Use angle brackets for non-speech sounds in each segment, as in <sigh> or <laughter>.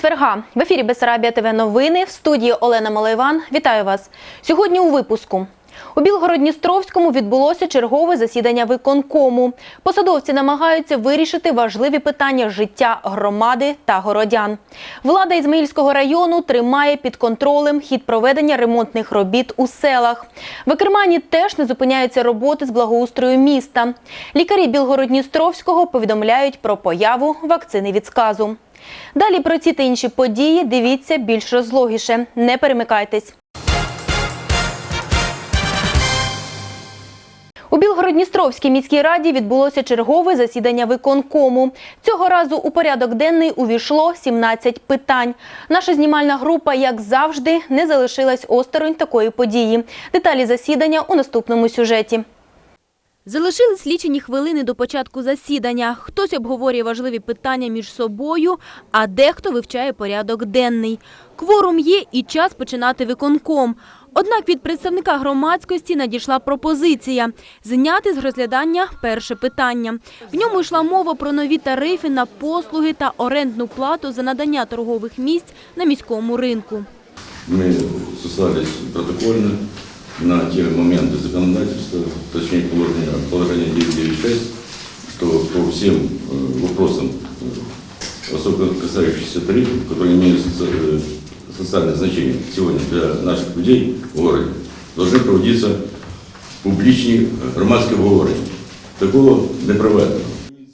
четверга. В ефірі Бесарабія ТВ новини. В студії Олена Малайван. Вітаю вас. Сьогодні у випуску. У Білгород-Дністровському відбулося чергове засідання виконкому. Посадовці намагаються вирішити важливі питання життя громади та городян. Влада Ізмаїльського району тримає під контролем хід проведення ремонтних робіт у селах. В Екермані теж не зупиняються роботи з благоустрою міста. Лікарі Білгород-Дністровського повідомляють про появу вакцини від сказу. Далі про ці та інші події дивіться більш розлогіше. Не перемикайтесь. У Білгород-Дністровській міській раді відбулося чергове засідання виконкому. Цього разу у порядок денний увійшло 17 питань. Наша знімальна група, як завжди, не залишилась осторонь такої події. Деталі засідання у наступному сюжеті. Залишились лічені хвилини до початку засідання. Хтось обговорює важливі питання між собою, а дехто вивчає порядок денний. Кворум є і час починати виконком. Однак від представника громадськості надійшла пропозиція зняти з розглядання перше питання. В ньому йшла мова про нові тарифи на послуги та орендну плату за надання торгових місць на міському ринку. Мы сослались протокольно на те моменты законодательства, точнее положение, положение 996, что по всем э, вопросам, э, особенно касающихся тарифов, которые имеют э, социальное значение сегодня для наших людей в городе, должны проводиться публичні э, громадські обговорення. Такого не проведено.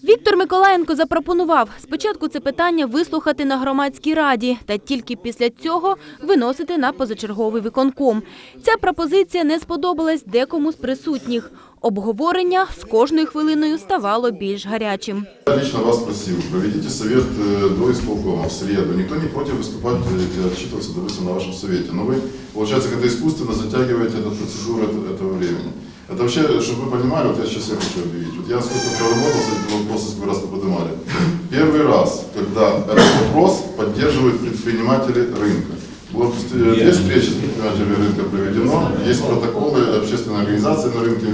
Віктор Миколаєнко запропонував спочатку це питання вислухати на громадській раді, та тільки після цього виносити на позачерговий виконком. Ця пропозиція не сподобалась декому з присутніх. Обговорення з кожною хвилиною ставало більш гарячим. Я лично вас просил, проведите совет э, до исполкома в среду. Никто не против выступать э, и отчитываться, допустим, на вашем совете. Но вы, получается, как-то искусственно затягиваете эту процедуру это- этого времени. Это вообще, чтобы вы понимали, вот я сейчас я хочу объявить. Вот я сколько проработал с этим вопросом, сколько раз мы поднимали. Первый раз, когда этот вопрос поддерживают предприниматели рынка. Было э, две встречи с предпринимателями рынка проведено. Есть протоколы общественной организации на рынке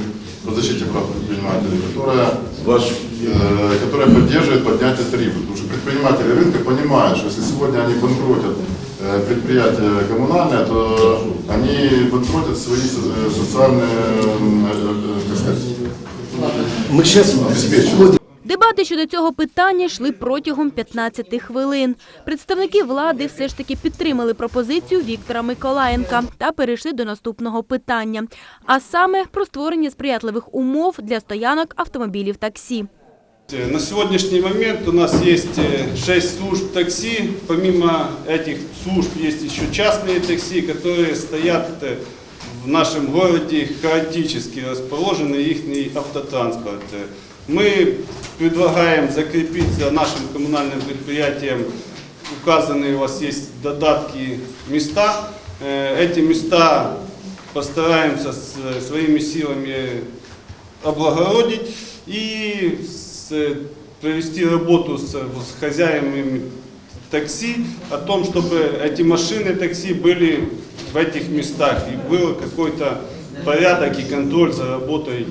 по защите прав предпринимателей, которая Ваш э, которая поддерживает поднятие тарифов. Потому что предприниматели рынка понимают, что если сегодня они банкротят предприятия коммунальные, то они банкротят свои со- э, социальные, э, э, как сказать, Мы сейчас обеспеченность. Дебати щодо цього питання йшли протягом 15 хвилин. Представники влади все ж таки підтримали пропозицію Віктора Миколаєнка та перейшли до наступного питання, а саме про створення сприятливих умов для стоянок автомобілів таксі. На сегодняшний момент у нас есть э, 6 служб такси. Помимо этих служб есть еще частные такси, которые стоят э, в нашем городе хаотически расположены их автотранспорт. Э, Мы предлагаем закрепить за нашим коммунальным предприятием указанные у вас есть додатки места. Э, Эти места постараемся своими силами облагородить и провести работу с, с хозяевами такси о том, чтобы эти машины такси были в этих местах и был какой-то порядок и контроль за работой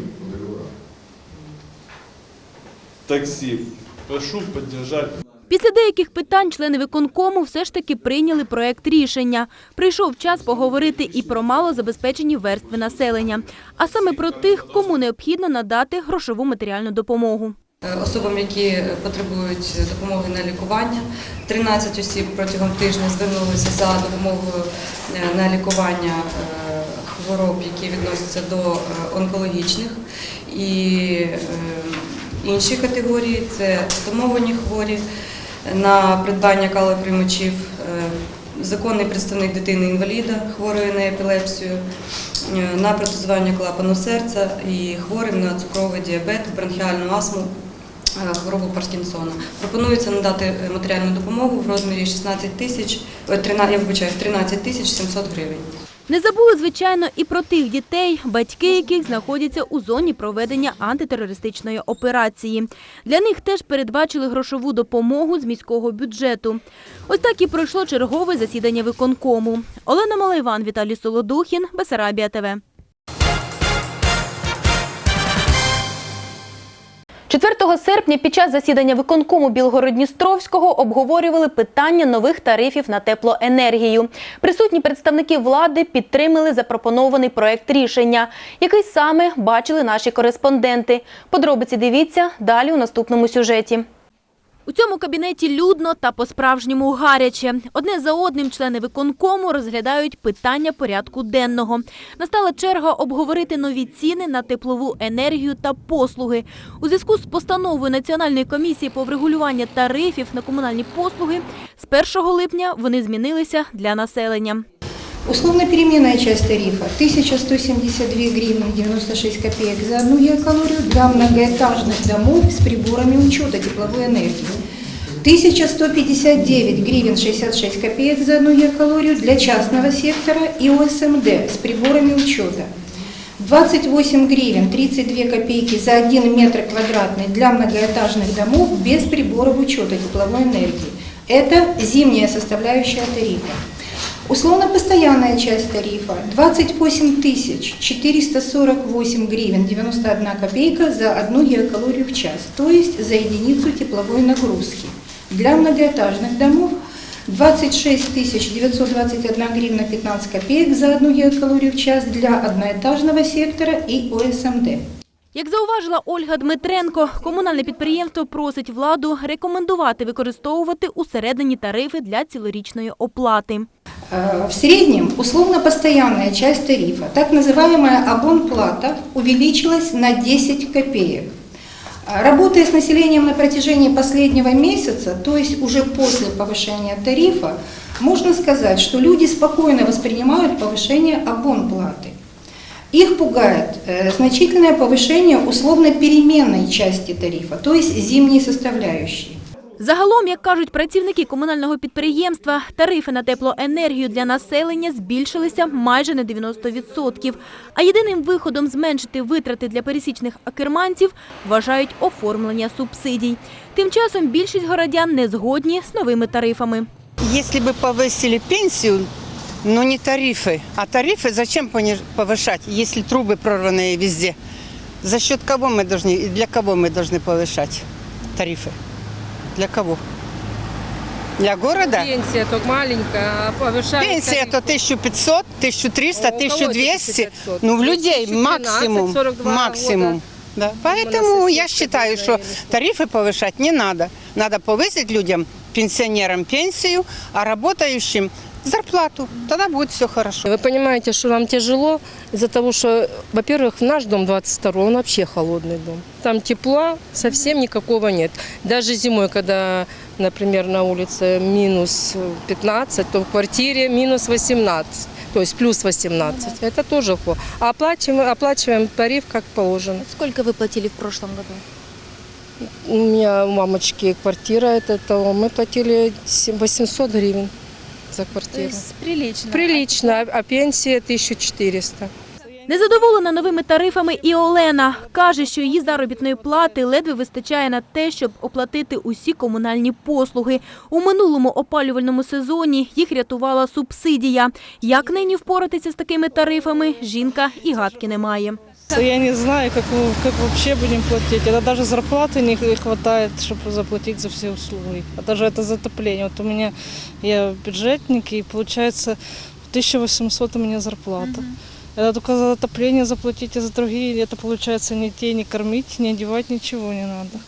такси. Прошу поддержать. Після деяких питань члени виконкому все ж таки прийняли проект рішення. Прийшов час поговорити і про малозабезпечені верстви населення, а саме про тих, кому необхідно надати грошову матеріальну допомогу. Е, Особам, які потребують допомоги на лікування, 13 осіб протягом тижня звернулися за допомогою е, на лікування е, хвороб, які відносяться до онкологічних. І інші категорії це стомовані хворі на придбання калоприймачів, законний представник дитини-інваліда, хворої на епілепсію, на протезування клапану серця і хворим на цукровий діабет, бронхіальну астму, хворобу Паркінсона. Пропонується надати е, матеріальну допомогу в розмірі 16 тисяч, е, 13, я вибачаюсь, 13 тисяч 700 гривень. Не забули, звичайно, і про тих дітей, батьки яких знаходяться у зоні проведення антитерористичної операції. Для них теж передбачили грошову допомогу з міського бюджету. Ось так і пройшло чергове засідання виконкому. Олена Малайван, Віталій Солодухін, Бесарабія ТВ. 4 серпня під час засідання виконкому Білгород-Дністровського обговорювали питання нових тарифів на теплоенергію. Присутні представники влади підтримали запропонований проект рішення, який саме бачили наші кореспонденти. Подробиці дивіться далі у наступному сюжеті. У цьому кабінеті людно та по-справжньому гаряче. Одне за одним члени виконкому розглядають питання порядку денного. Настала черга обговорити нові ціни на теплову енергію та послуги. У зв'язку з постановою Національної комісії по врегулюванню тарифів на комунальні послуги з 1 липня вони змінилися для населення. Условно-переменная часть тарифа 1172 гривны 96 копеек за одну геокалорию для многоэтажных домов с приборами учета тепловой энергии. 1159 гривен 66 копеек за одну геокалорию для частного сектора и ОСМД с приборами учета. 28 гривен 32 копейки за 1 метр квадратный для многоэтажных домов без приборов учета тепловой энергии. Это зимняя составляющая тарифа. Условно-постоянная часть тарифа 28 тысяч 448 гривен 91 копейка за одну геокалорию в час, то есть за единицу тепловой нагрузки. Для многоэтажных домов 26 тысяч 921 гривна 15 копеек за одну геокалорию в час для одноэтажного сектора и ОСМД. Як зауважила Ольга Дмитренко, комунальне підприємство просить владу рекомендувати використовувати усередині тарифи для цілорічної оплати. Э, В среднем условно-постоянная часть тарифа, так называемая абонплата, увеличилась на 10 копеек. А, Работая с населением на протяжении последнего месяца, то есть уже после повышения тарифа, можно сказать, что люди спокойно воспринимают повышение абонплаты. Их пугает э, значительное повышение условно-переменной части тарифа, то есть зимней составляющей. Загалом, як кажуть працівники комунального підприємства, тарифи на теплоенергію для населення збільшилися майже на 90%. А єдиним виходом зменшити витрати для пересічних акерманців вважають оформлення субсидій. Тим часом більшість городян не згодні з новими тарифами. Если бы повысили пенсию, но не тарифы. А тарифы зачем пониж- повышать, если трубы прорванные везде? За счет кого мы должны и для кого мы должны повышать тарифы? Для кого? Для города? Пенсия только маленькая, а повышают Пенсия то тарифы. 1500, 1300, А у кого 1200. 1500? Ну, в людей 12, максимум. 42 Максимум. года. Да. Поэтому я соседка считаю, что говорили. тарифы повышать не надо. Надо повысить людям, пенсионерам пенсию, а работающим зарплату. Тогда будет все хорошо. Вы понимаете, что нам тяжело из-за того, что, во-первых, наш дом 22 он вообще холодный дом. Там тепла совсем никакого нет. Даже зимой, когда, например, на улице минус 15, то в квартире минус 18. То есть плюс 18. Это тоже плохо. А оплачиваем, оплачиваем тариф как положено. Скільки ви платили в прошлом году? У меня у мамочки квартира, это, то мы платили 7 800 гривен за квартиру. прилично. Прилично, а- а пенсия 1400. Незадоволена новими тарифами і Олена. Каже, що її заробітної плати ледве вистачає на те, щоб оплатити усі комунальні послуги. У минулому опалювальному сезоні їх рятувала субсидія. Як нині впоратися з такими тарифами, жінка і гадки не має. Я не знаю, как, мы- как вообще будем платить. Это даже зарплаты не хватает, чтобы заплатить за все услуги. А даже это за отопление. Вот у меня, я бюджетник, и получается 1800 у меня зарплата. Это только за отопление заплатить, а за другие это получается ни те, не кормить, не одевать, ничего не надо.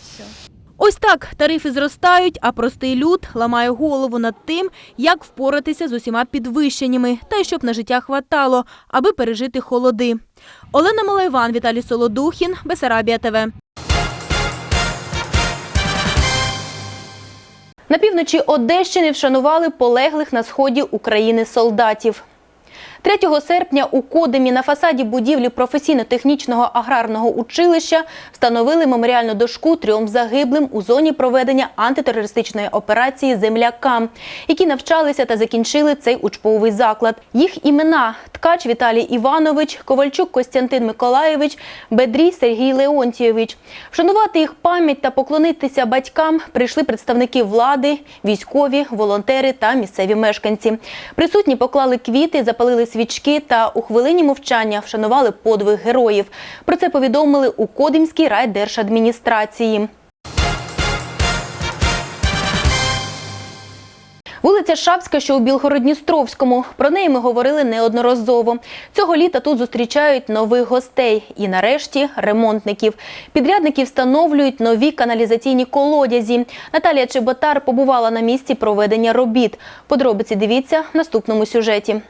Ось так тарифи зростають, а простий люд ламає голову над тим, як впоратися з усіма підвищеннями та й щоб на життя хватало, аби пережити холоди. Олена Малайван, Віталій Солодухін, Бесарабія ТВ. На півночі Одещини вшанували полеглих на сході України солдатів. 3 серпня у Кодемі на фасаді будівлі професійно-технічного аграрного училища встановили меморіальну дошку трьом загиблим у зоні проведення антитерористичної операції землякам, які навчалися та закінчили цей учбовий заклад. Їх імена Ткач Віталій Іванович, Ковальчук Костянтин Миколаєвич, Бедрій Сергій Леонтійович. Вшанувати їх пам'ять та поклонитися батькам прийшли представники влади, військові, волонтери та місцеві мешканці. Присутні поклали квіти, запалили свічки та у хвилині мовчання вшанували подвиг героїв. Про це повідомили у Кодимській райдержадміністрації. Вулиця Шапська, що у Білгородністровському. Про неї ми говорили неодноразово. Цього літа тут зустрічають нових гостей і, нарешті, ремонтників. Підрядники встановлюють нові каналізаційні колодязі. Наталія Чеботар побувала на місці проведення робіт. Подробиці дивіться в наступному сюжеті.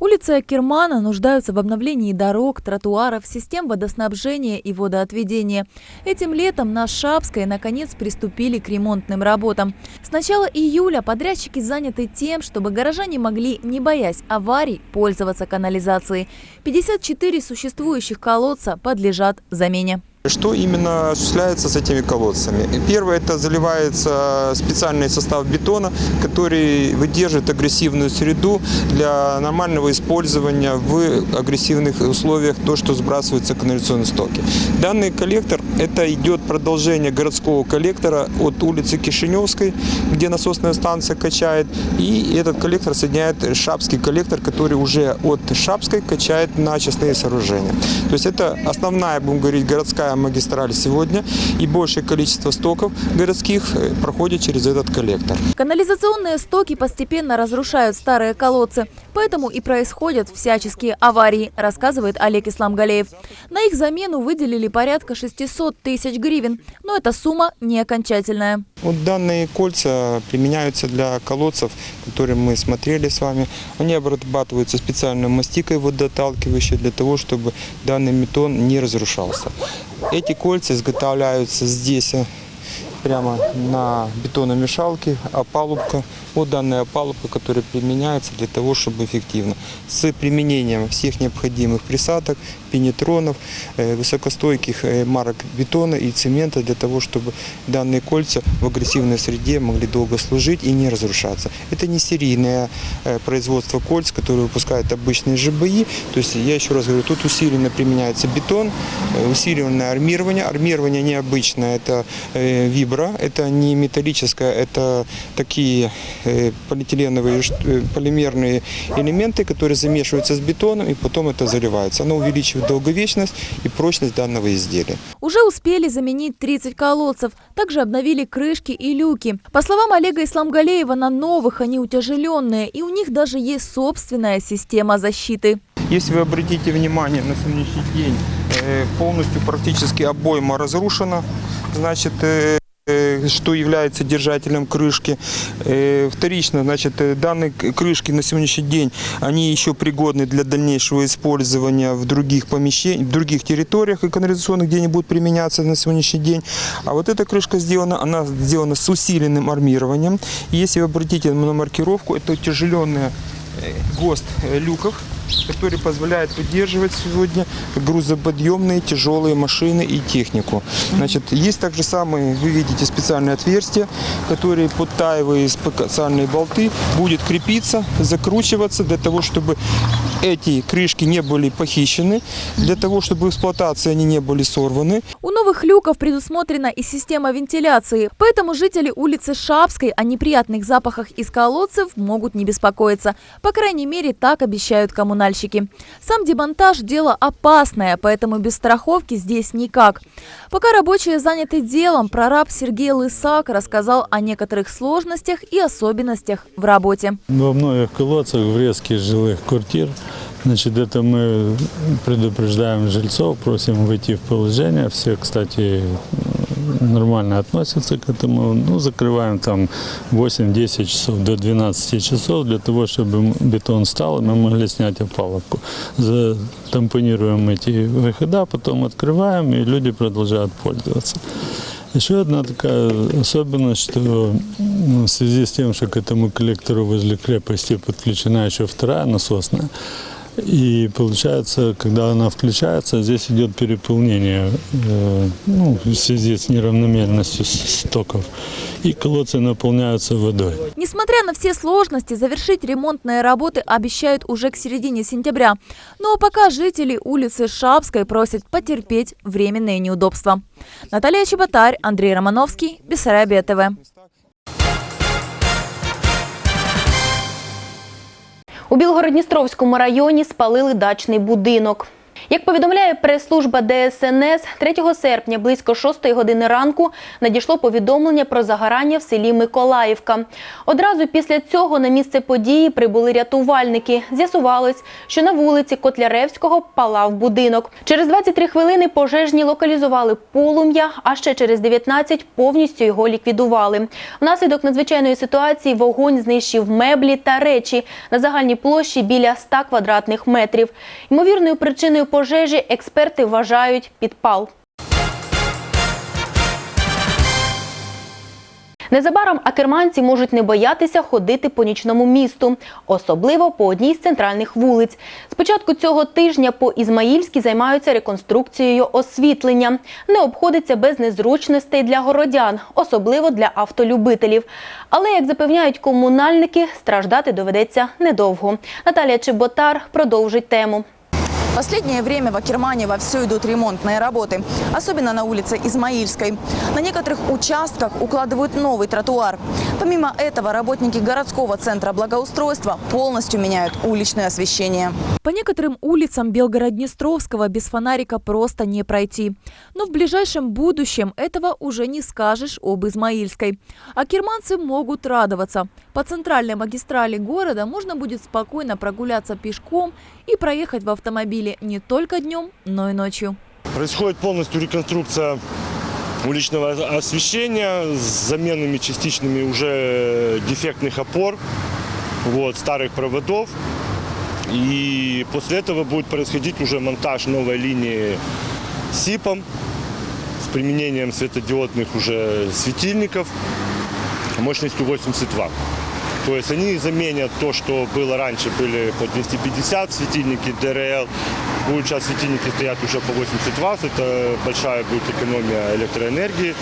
Улицы Акермана нуждаются в обновлении дорог, тротуаров, систем водоснабжения и водоотведения. Этим летом на Шапской наконец приступили к ремонтным работам. С начала июля подрядчики заняты тем, чтобы горожане могли, не боясь аварий, пользоваться канализацией. 54 существующих колодца подлежат замене. Что именно осуществляется с этими колодцами? Первое, это заливается специальный состав бетона, который выдерживает агрессивную среду для нормального использования в агрессивных условиях, то, что сбрасывается канализационные стоки. Данный коллектор, это идет продолжение городского коллектора от улицы Кишиневской, где насосная станция качает, и этот коллектор соединяет Шапский коллектор, который уже от Шапской качает на частные сооружения. То есть это основная, будем говорить, городская магистраль сегодня, и большее количество стоков городских э, проходит через этот коллектор. Канализационные стоки постепенно разрушают старые колодцы, поэтому и происходят всяческие аварии, рассказывает Олег Исламгалеев. На их замену выделили порядка 600 тысяч гривен, но эта сумма не окончательная. Вот данные кольца применяются для колодцев, которые мы смотрели с вами. Они обрабатываются специальной мастикой водоотталкивающей для того, чтобы данный метон не разрушался. Эти кольца изготовляются здесь э, прямо на бетономешалке, опалубка. Вот данная опалубка, которая применяется для того, чтобы эффективно. С применением всех необходимых присадок, пенетронов, э, высокостойких э, марок бетона и цемента для того, чтобы данные кольца в агрессивной среде могли долго служить и не разрушаться. Это не серийное э, производство кольц, которые выпускают обычные ЖБИ. То есть, я еще раз говорю, тут усиленно применяется бетон, усиленное армирование. Армирование необычное, это вибра, это не металлическое, это такие полиэтиленовые, полимерные элементы, которые замешиваются с бетоном и потом это заливается. Оно увеличивает долговечность и прочность данного изделия. Уже успели заменить 30 колодцев, также обновили крышки и люки. По словам Олега Исламгалеева, на новых они утяжеленные, и у них даже есть собственная система защиты. Если вы обратите внимание, на сегодняшний день э, полностью практически обойма разрушена, значит, э, что является держателем крышки. Э, Вторично, значит, э, данные крышки на сегодняшний день, они еще пригодны для дальнейшего использования в других помещениях, в других территориях и канализационных, где они будут применяться на сегодняшний день. А вот эта крышка сделана, она сделана с усиленным армированием. Если вы обратите на маркировку, это утяжеленная э, ГОСТ э, люков, который позволяет выдерживать сегодня грузоподъемные тяжелые машины и технику. Значит, есть также самые, вы видите, специальные отверстия, которые под таевые специальные болты будет крепиться, закручиваться для того, чтобы эти крышки не были похищены, для того, чтобы в эксплуатации они не были сорваны. У новых люков предусмотрена и система вентиляции, поэтому жители улицы Шапской о неприятных запахах из колодцев могут не беспокоиться. По крайней мере, так обещают коммунальщики. Сам демонтаж – дело опасное, поэтому без страховки здесь никак. Пока рабочие заняты делом, прораб Сергей Лысак рассказал о некоторых сложностях и особенностях в работе. Во многих колодцах врезки жилых квартир. Значит, это мы предупреждаем жильцов, просим выйти в положение. Все, кстати, нормально относятся к этому. Ну, закрываем там 8-10 часов до 12 часов для того, чтобы бетон стал, и мы могли снять опалубку. Затампонируем эти выхода, потом открываем, и люди продолжают пользоваться. Еще одна такая особенность, что ну, в связи с тем, что к этому коллектору возле крепости подключена еще вторая насосная, и получается, когда она включается, здесь идет переполнение э, ну, в связи с неравномерностью стоков. И колодцы наполняются водой. Несмотря на все сложности, завершить ремонтные работы обещают уже к середине сентября. А пока жители улицы Шапской просят потерпеть временные неудобства. Наталья Чеботарь, Андрей Романовский, Бессарабия ТВ. У Білгородністровському районі спалили дачний будинок. Як повідомляє прес-служба ДСНС, 3 серпня близько 6 години ранку надійшло повідомлення про загорання в селі Миколаївка. Одразу після цього на місце події прибули рятувальники. З'ясувалось, що на вулиці Котляревського палав будинок. Через 23 хвилини пожежні локалізували полум'я, а ще через 19 повністю його ліквідували. Внаслідок надзвичайної ситуації вогонь знищив меблі та речі на загальній площі біля 100 квадратних метрів. Ймовірною причиною пожежі експерти вважають підпал. Незабаром акерманці можуть не боятися ходити по нічному місту, особливо по одній з центральних вулиць. З початку цього тижня по Ізмаїльській займаються реконструкцією освітлення. Не обходиться без незручностей для городян, особливо для автолюбителів. Але, як запевняють комунальники, страждати доведеться недовго. Наталія Чеботар продовжить тему. Последнее время в Акермане вовсю идут ремонтные работы, особенно на улице Измаильской. На некоторых участках укладывают новый тротуар. Помимо этого, работники городского центра благоустройства полностью меняют уличное освещение. По некоторым улицам Белгород-Днестровского без фонарика просто не пройти. Но в ближайшем будущем этого уже не скажешь об Измаильской. А могут радоваться. По центральной магистрали города можно будет спокойно прогуляться пешком и проехать в автомобиле не только днем, но и ночью. Происходит полностью реконструкция уличного освещения с заменами частичными уже дефектных опор, вот, старых проводов. И после этого будет происходить уже монтаж новой линии СИПом с применением светодиодных уже светильников мощностью 80 Вт. То есть они заменят то, что было раньше, были по 250 светильники ДРЛ. Будут сейчас светильники стоят уже по 80 Вт. Это большая будет экономия электроэнергии,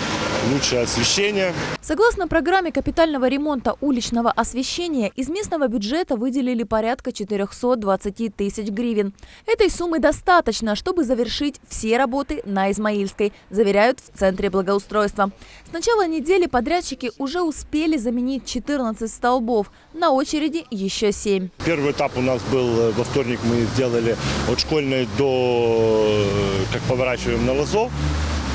лучшее освещение. Согласно программе капитального ремонта уличного освещения, из местного бюджета выделили порядка 420 тысяч гривен. Этой суммы достаточно, чтобы завершить все работы на Измаильской, заверяют в Центре благоустройства. С начала недели подрядчики уже успели заменить 14 столбов, на очереди еще 7. Первый этап у нас был э, во вторник, мы сделали от школьной до, э, как поворачиваем на Лозов.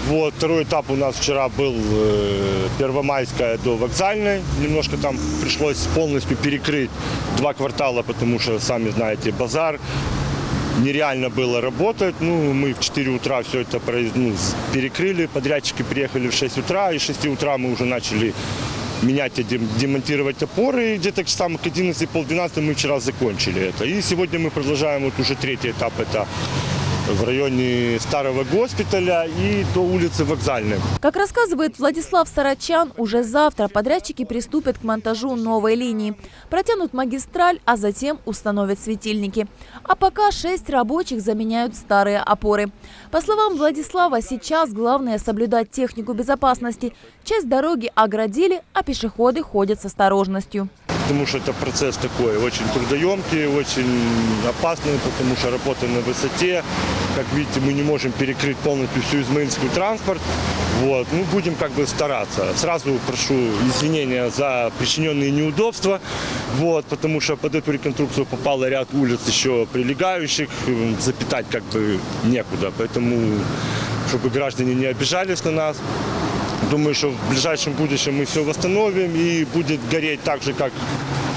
Вот, второй этап у нас вчера был э, Первомайская до вокзальной. Немножко там пришлось полностью перекрыть два квартала, потому что, сами знаете, базар. Нереально было работать. Ну, мы в 4 утра все это ну, перекрыли. Подрядчики приехали в 6 утра, и с 6 утра мы уже начали менять демонтировать опоры. И где-то часам к 11 полдвенадцати мы вчера закончили это. И сегодня мы продолжаем вот уже третий этап. Это в районе старого госпиталя и до улицы Вокзальной. Как рассказывает Владислав Сарачан, уже завтра подрядчики приступят к монтажу новой линии. Протянут магистраль, а затем установят светильники. А пока шесть рабочих заменяют старые опоры. По словам Владислава, сейчас главное соблюдать технику безопасности. Часть дороги оградили, а пешеходы ходят с осторожностью. Потому что это процесс такой очень трудоемкий, очень опасный, потому что работа на высоте. Как видите, мы не можем перекрыть полностью всю Измаильскую транспорт. Вот. Ну, будем как бы стараться. Сразу прошу извинения за причиненные неудобства, вот, потому что под эту реконструкцию попало ряд улиц еще прилегающих, запитать как бы некуда. Поэтому, чтобы граждане не обижались на нас, Думаю, что в ближайшем будущем мы все восстановим и будет гореть так же, как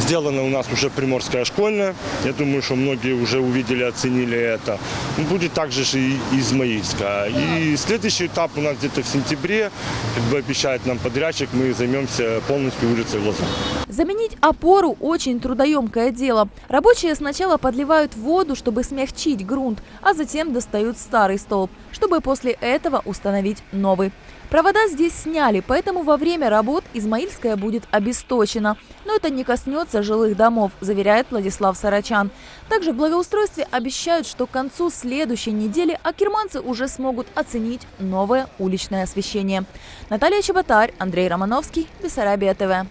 сделано у нас уже Приморская школьная. Я думаю, что многие уже увидели, оценили это. Ну, Будет также же и Измаильская. И следующий этап у нас где-то в сентябре, как бы обещает нам подрядчик, мы займемся полностью улицей Лоза. Заменить опору – очень трудоемкое дело. Рабочие сначала подливают воду, чтобы смягчить грунт, а затем достают старый столб, чтобы после этого установить новый. Провода здесь сняли, поэтому во время работ Измаильская будет обесточена. Но это не коснется жилых домов, заверяет Владислав Сарачан. Также в благоустройстве обещают, что к концу следующей недели акерманцы уже смогут оценить новое уличное освещение. Наталья Чеботарь, Андрей Романовский, Бессарабия ТВ.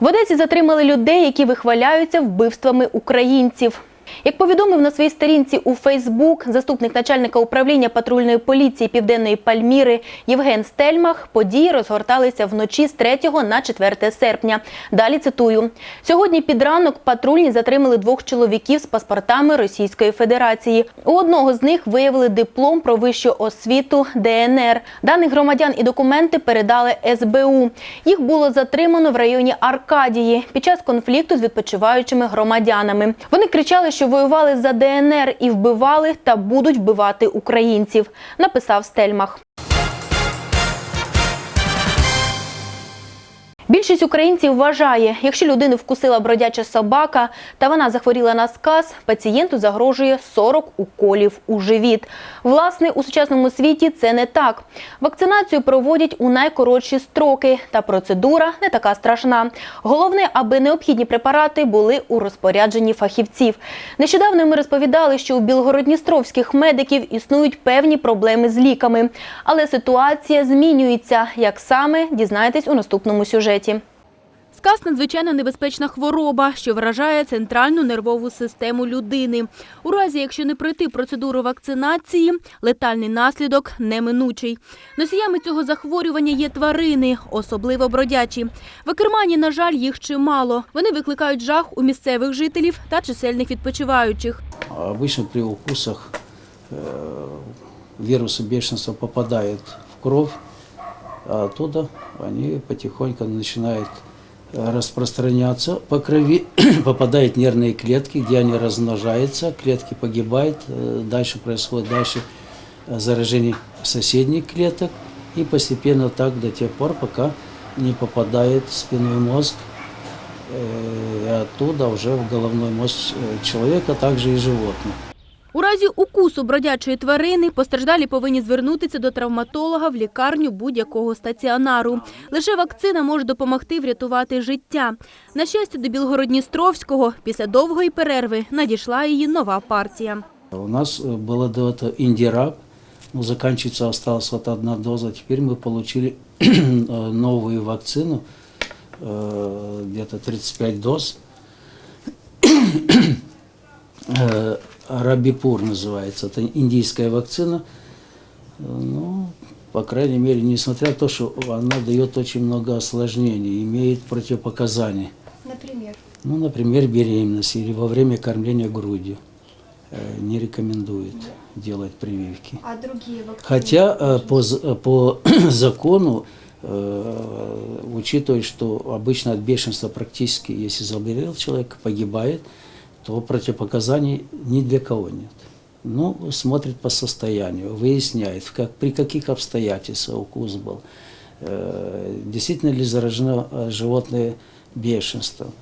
В Одесі затримали людей, які вихваляються вбивствами українців. Як повідомив на своїй сторінці у Фейсбук заступник начальника управління патрульної поліції Південної Пальміри Євген Стельмах, події розгорталися вночі з 3 на 4 серпня. Далі цитую: сьогодні під ранок патрульні затримали двох чоловіків з паспортами Російської Федерації. У одного з них виявили диплом про вищу освіту ДНР. Даних громадян і документи передали СБУ. Їх було затримано в районі Аркадії під час конфлікту з відпочиваючими громадянами. Вони кричали, що воювали за ДНР і вбивали та будуть вбивати українців. Написав Стельмах. Більшість українців вважає, якщо людину вкусила бродяча собака та вона захворіла на сказ, пацієнту загрожує 40 уколів у живіт. Власне, у сучасному світі це не так. Вакцинацію проводять у найкоротші строки, та процедура не така страшна. Головне, аби необхідні препарати були у розпорядженні фахівців. Нещодавно ми розповідали, що у білгородністровських медиків існують певні проблеми з ліками, але ситуація змінюється. Як саме дізнаєтесь у наступному сюжеті Сказ – надзвичайно небезпечна хвороба, що вражає центральну нервову систему людини. У разі, якщо не пройти процедуру вакцинації, летальний наслідок неминучий. Носіями цього захворювання є тварини, особливо бродячі. В Акермані, на жаль, їх чимало. Вони викликають жах у місцевих жителів та чисельних відпочиваючих. Обычно при укусах э, вирусы бешенства попадают в кровь, А оттуда они потихоньку начинают э, распространяться по крови, <coughs> попадают в нервные клетки, где они размножаются, клетки погибают, э, дальше происходит дальше э, заражение соседних клеток и постепенно так до тех пор, пока не попадает в спинной мозг, и оттуда уже в головной мозг человека, также и животных. У разі укусу бродячої тварини постраждалі повинні звернутися до травматолога в лікарню будь-якого стаціонару. Лише вакцина може допомогти врятувати життя. На щастя, до Білгородністровського після довгої перерви надійшла її нова партія. У нас э, было до этого индираб, но заканчивается, осталась вот одна доза. Теперь мы получили <clears throat> э, новую вакцину, э, где-то 35 доз. <clears throat> Рабипур называется, это индийская вакцина. Ну, по крайней мере, несмотря на то, что она дает очень много осложнений, имеет противопоказания. Например? Ну, например, беременность или во время кормления грудью. Э, Не рекомендует делать прививки. А другие вакцины? Хотя э, по, э, по <clears throat> закону, учитывая, что обычно от бешенства практически, если заболел человек, погибает, то противопоказаний ни для кого нет. Ну, смотрит по состоянию, выясняет, в как, при каких обстоятельствах укус был, э, действительно ли заражено э, животное бешенством.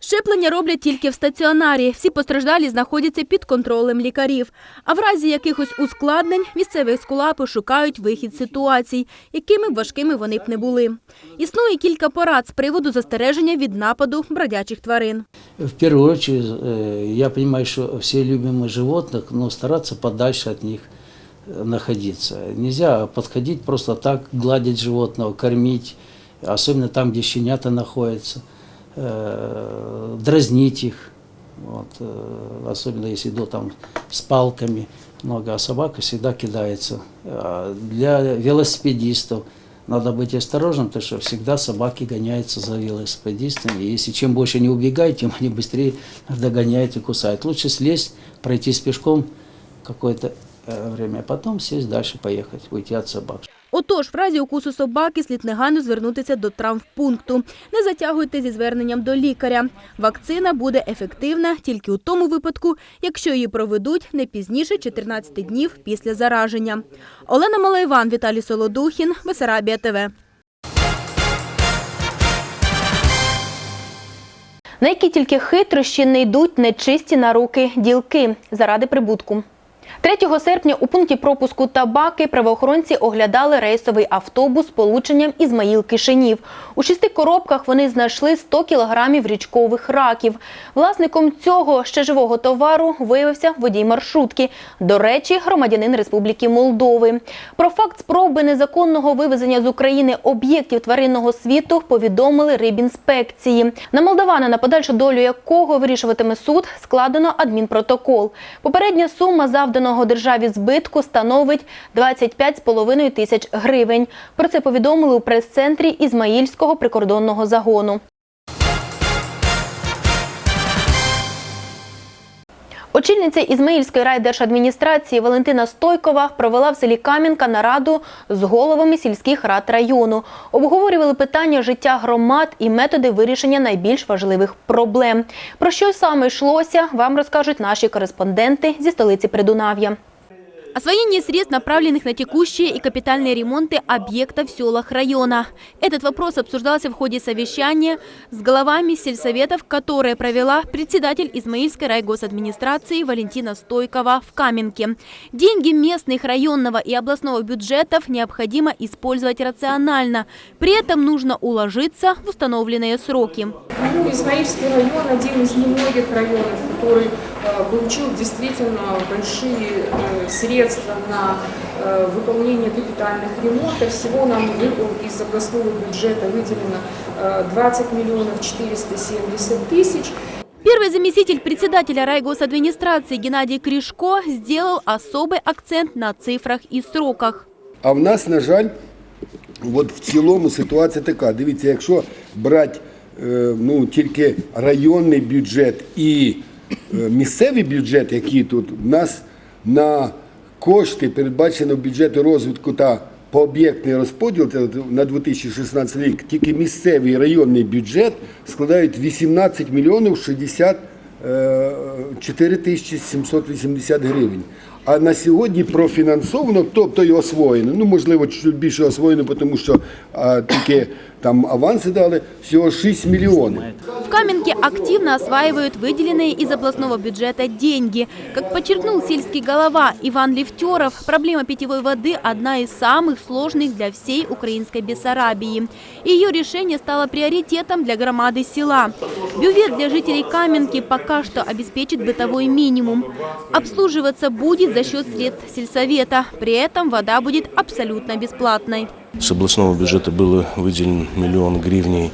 Щеплення роблять тільки в стаціонарі. Всі постраждалі знаходяться під контролем лікарів. А в разі якихось ускладнень місцеві ескулапи шукають вихід з ситуацій, якими б важкими вони б не були. Існує кілька порад з приводу застереження від нападу бродячих тварин. В первую очередь, э, я понимаю, что все любим мы животных, но стараться подальше от них э, находиться. Нельзя подходить просто так, гладить животного, кормить, особенно там, где щенята находятся, Э, дразнить их, вот, э, особенно если идут там с палками много, а собака всегда кидается. А Для велосипедистов надо быть осторожным, потому что всегда собаки гоняются за велосипедистами. И если чем больше они убегают, тем они быстрее догоняют и кусают. Лучше слезть, пройтись пешком какое-то э, время, а потом сесть дальше, поехать, уйти от собак. Отож, в разі укусу собаки слід негайно звернутися до травмпункту. Не затягуйте зі зверненням до лікаря. Вакцина буде ефективна тільки у тому випадку, якщо її проведуть не пізніше 14 днів після зараження. Олена Малайван, Віталій Солодухін, Бесарабія ТВ. На які тільки хитрощі не йдуть нечисті на руки ділки заради прибутку. 3 серпня у пункті пропуску Табаки правоохоронці оглядали рейсовий автобус з полученням Ізмаїл-Кишинів. У шести коробках вони знайшли 100 кілограмів річкових раків. Власником цього ще живого товару виявився водій маршрутки. До речі, громадянин Республіки Молдови. Про факт спроби незаконного вивезення з України об'єктів тваринного світу повідомили рибінспекції. На молдавана, на подальшу долю якого вирішуватиме суд, складено адмінпротокол. Попередня сума завданого державі збитку становить 25,5 тисяч гривень. Про це повідомили у прес-центрі Ізмаїльського прикордонного загону. Очільниця Ізмаїльської райдержадміністрації Валентина Стойкова провела в селі Кам'янка нараду з головами сільських рад району. Обговорювали питання життя громад і методи вирішення найбільш важливих проблем. Про що саме йшлося, вам розкажуть наші кореспонденти зі столиці Придунав'я. Освоение средств, направленных на текущие и капитальные ремонты объектов в селах района. Этот вопрос обсуждался в ходе совещания с головами сельсоветов, которые провела председатель Измаильской райгосадминистрации Валентина Стойкова в Каменке. Деньги местных районного и областного бюджетов необходимо использовать рационально. При этом нужно уложиться в установленные сроки. Ну, Измаильский район один из немногих районов, который получил действительно большие э, средства на э, выполнение капитальных ремонтов. Всего нам вы- из областного бюджета выделено э, 20 миллионов 470 тысяч. Первый заместитель председателя райгосадминистрации Геннадий Кришко сделал особый акцент на цифрах и сроках. А в нас, на жаль, от в цілому ситуація така. Дивіться, якщо брати е, ну, тільки районний бюджет і е, місцевий бюджет, які тут, в нас на кошти передбачено бюджету розвитку та пооб'єктний розподіл на 2016 рік, тільки місцевий районний бюджет складають 18 мільйонів 60 е, 4 тисячі 780 гривень. А на сьогодні профінансовано, тобто і освоєно. Ну, можливо, чуть більше освоєно, тому що а, тільки там аванси дали, всього 6 мільйонів. В Каменке активно осваивают выделенные из областного бюджета деньги. Как подчеркнул сельский голова Иван Левтеров, проблема питьевой воды – одна из самых сложных для всей украинской Бессарабии. И ее решение стало приоритетом для громады села. Бювет для жителей Каменки пока что обеспечит бытовой минимум. Обслуживаться будет за счет средств сельсовета. При этом вода будет абсолютно бесплатной. С областного бюджета было выделен миллион гривней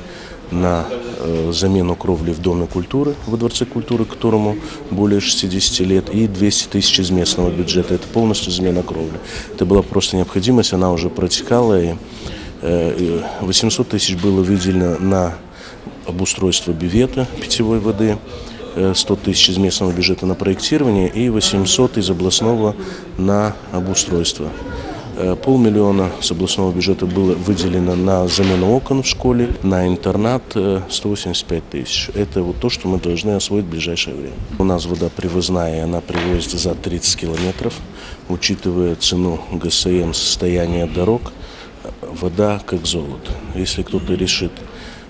на э, замену кровли в Доме культуры, во Дворце культуры, которому более 60 лет, и 200 тысяч из местного бюджета. Это полностью замена кровли. Это была просто необходимость, она уже протекала, и э, и 800 тысяч было выделено на обустройство бювета питьевой воды, э, 100 тысяч из местного бюджета на проектирование и 800 из областного на обустройство. Э, Полмиллиона с областного бюджета было выделено на замену окон в школе, на интернат э, 185 тысяч. Это вот то, что мы должны освоить в ближайшее время. У нас вода привозная, она привозит за 30 километров. Учитывая цену ГСМ, состояние дорог, э, вода как золото. Если кто-то решит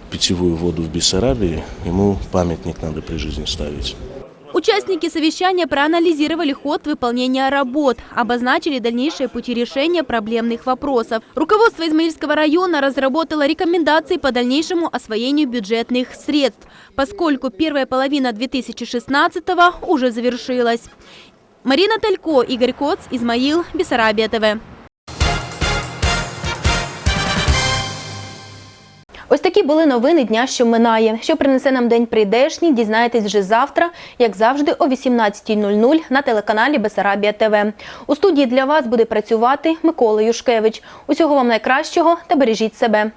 питьевую воду в Бессарабии, ему памятник надо при жизни ставить. Участники совещания проанализировали ход выполнения работ, обозначили дальнейшие пути решения проблемных вопросов. Руководство Измаильского района разработало рекомендации по дальнейшему освоению бюджетных средств, поскольку первая половина 2016 уже завершилась. Марина Талько, Игорь Коц, Измаил, Бессарабия ТВ. Ось такі були новини дня, що минає. Що принесе нам день прийдешній, дізнаєтесь вже завтра, як завжди, о 18.00 на телеканалі Бесарабія ТВ. У студії для вас буде працювати Микола Юшкевич. Усього вам найкращого та бережіть себе.